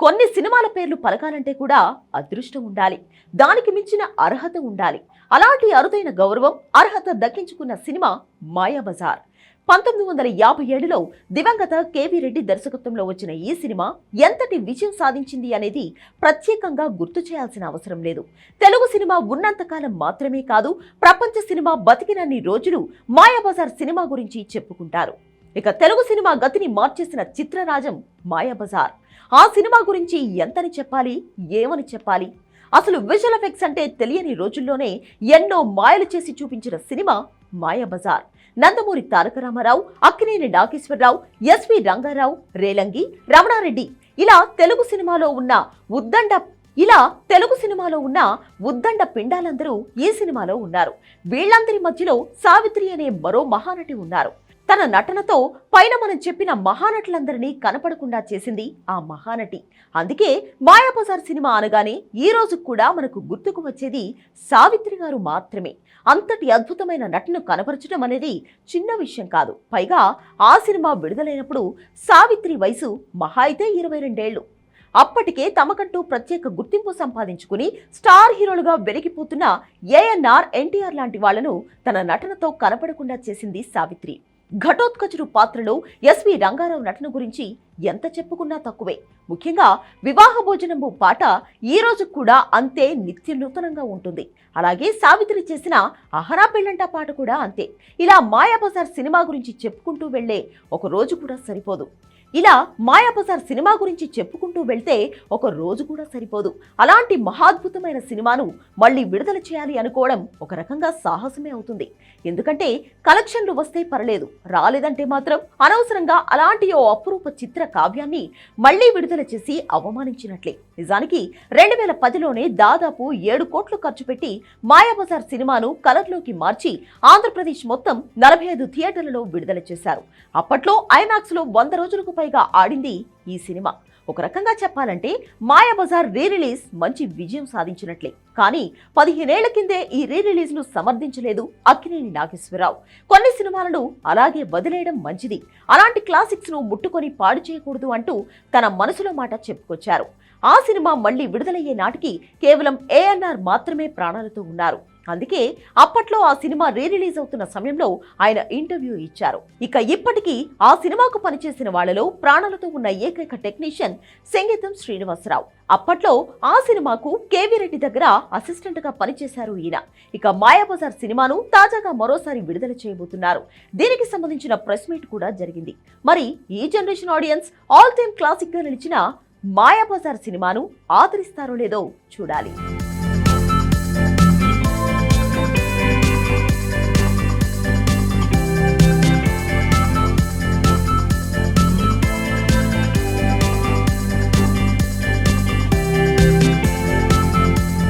కొన్ని సినిమాల పేర్లు పలకాలంటే కూడా అదృష్టం ఉండాలి. దానికి మించిన అర్హత ఉండాలి. అలాంటి అరుదైన గౌరవం అర్హత దక్కించుకున్న సినిమా మాయాబజార్. పంతొమ్మిది వందల యాభై ఏడులో దివంగత కేవీ రెడ్డి దర్శకత్వంలో వచ్చిన ఈ సినిమా ఎంతటి విజయం సాధించింది అనేది ప్రత్యేకంగా గుర్తు చేయాల్సిన అవసరం లేదు. తెలుగు సినిమా ఉన్నంతకాలం మాత్రమే కాదు ప్రపంచ సినిమా బతికినన్ని రోజులు మాయాబజార్ సినిమా గురించి చెప్పుకుంటారు. ఇక తెలుగు సినిమా గతిని మార్చేసిన చిత్రరాజం మాయాబజార్. ఆ సినిమా గురించి ఎంతని చెప్పాలి ఏమని చెప్పాలి? అసలు విజువల్ ఎఫెక్ట్స్ అంటే తెలియని రోజుల్లోనే ఎన్నో మాయలు చేసి చూపించిన cinema Mayabazar. Nandamuri Taraka Ramarao Akkineni Nageswararao S V Rangarao Relangi Ramanareddy ఇలా తెలుగు సినిమాలో ఉన్న ఉద్దండ ఇలా తెలుగు సినిమాలో ఉన్న ఉద్దండ పిండాలందరూ ఈ సినిమాలో ఉన్నారు. వీళ్ళందరి మధ్యలో సావిత్రి అనే మరో మహానటి ఉన్నారు. తన నటనతో పైన మనం చెప్పిన మహానటులందరినీ కనపడకుండా చేసింది ఆ మహానటి. అందుకే మాయాబజార్ సినిమా అనగానే ఈ రోజు కూడా మనకు గుర్తుకు వచ్చేది సావిత్రి గారు మాత్రమే. అంతటి అద్భుతమైన నటను కనపరచడం అనేది చిన్న విషయం కాదు. పైగా ఆ సినిమా విడుదలైనప్పుడు సావిత్రి వయసు మహా అయితే ఇరవై రెండేళ్ళు అప్పటికే తమకంటూ ప్రత్యేక గుర్తింపు సంపాదించుకుని స్టార్ హీరోలుగా వెలిగిపోతున్న ఏఎన్ఆర్ ఎన్టీఆర్ లాంటి వాళ్ళను తన నటనతో కనపడకుండా చేసింది సావిత్రి. ఘటోత్కచుడు పాత్రలో ఎస్వి రంగారావు నటన గురించి ఎంత చెప్పుకున్నా తక్కువే. ముఖ్యంగా వివాహ భోజనము పాట ఈ రోజు కూడా అంతే నిత్య నూతనంగా ఉంటుంది. అలాగే సావిత్రి చేసిన అహరా పెళ్ళంట పాట కూడా అంతే. ఇలా మాయాబజార్ సినిమా గురించి చెప్పుకుంటూ వెళ్ళే ఒక రోజు కూడా సరిపోదు. ఇలా మాయాబజార్ సినిమా గురించి చెప్పుకుంటూ వెళ్తే ఒక రోజు కూడా సరిపోదు. అలాంటి మహాద్భుతమైన సినిమాను మళ్ళీ విడుదల చేయాలి అనుకోవడం ఒక రకంగా సాహసమే అవుతుంది. ఎందుకంటే కలెక్షన్లు వస్తే పర్లేదు రాలేదంటే మాత్రం అనవసరంగా అలాంటి ఓ అపురూప చిత్ర కావ్యాన్ని మళ్ళీ విడుదల చేసి అవమానించినట్లే. నిజానికి రెండు వేల పదిలోనే దాదాపు ఏడు కోట్లు ఖర్చు పెట్టి మాయాబజార్ సినిమాను కలర్లోకి మార్చి ఆంధ్రప్రదేశ్ మొత్తం నలభై ఐదు థియేటర్లలో విడుదల చేశారు. అప్పట్లో ఐమాక్స్లో వంద రోజులకు పైగా ఆడింది ఈ సినిమా. ఒక రకంగా చెప్పాలంటే మాయాబజార్ రీ రిలీజ్ మంచి విజయం సాధించినట్లే. కానీ పదిహేనేళ్ళ కిందే ఈ రీ రిలీజ్ను సమర్థించలేదు అక్కినేని నాగేశ్వరరావు. కొన్ని సినిమాలను అలాగే వదిలేయడం మంచిది. అలాంటి క్లాసిక్స్ను ముట్టుకొని పాడు చేయకూడదు అంటూ తన మనసులో మాట చెప్పుకొచ్చారు. ఆ సినిమా మళ్ళీ విడుదలయ్యే నాటికి కేవలం ఏఎన్ఆర్ మాత్రమే ప్రాణాలతో ఉన్నారు. అందుకే అప్పట్లో ఆ సినిమా రీ రిలీజ్ అవుతున్న సమయంలో ఆయన ఇంటర్వ్యూ ఇచ్చారు. ఇక ఇప్పటికీ ఆ సినిమాకు పనిచేసిన వాళ్ళలో ప్రాణాలతో ఉన్న ఏకైక టెక్నీషియన్ సంగీతం శ్రీనివాసరావు. అప్పట్లో ఆ సినిమాకు కేవీ రెడ్డి దగ్గర అసిస్టెంట్గా పనిచేశారు ఈయన. ఇక మాయాబజార్ సినిమాను తాజాగా మరోసారి విడుదల చేయబోతున్నారు. దీనికి సంబంధించిన ప్రెస్ మీట్ కూడా జరిగింది. మరి ఈ జనరేషన్ ఆడియన్స్ ఆల్ టైమ్ క్లాసిక్గా నిలిచిన మాయాబజార్ సినిమాను ఆదరిస్తారో లేదో చూడాలి.